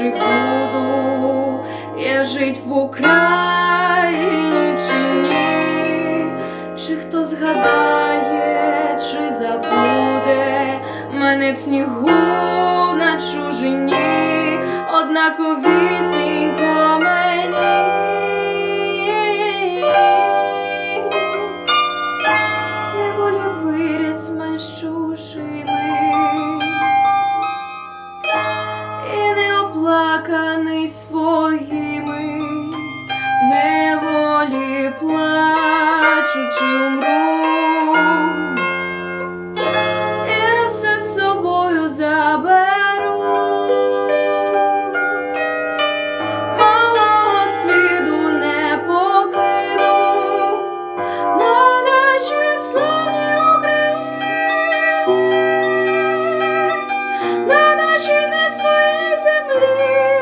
чи буду я жить в Україні чи ні, чи хто згадає, чи забуде мене в снігу на чужині, однаковісінько і не не своїй землі,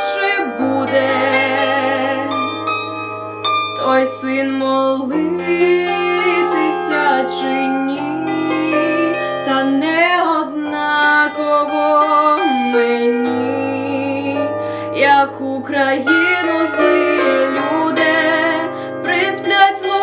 чи буде той син молитися чи ні, та не однаково мені, як Україну зли люди присплять.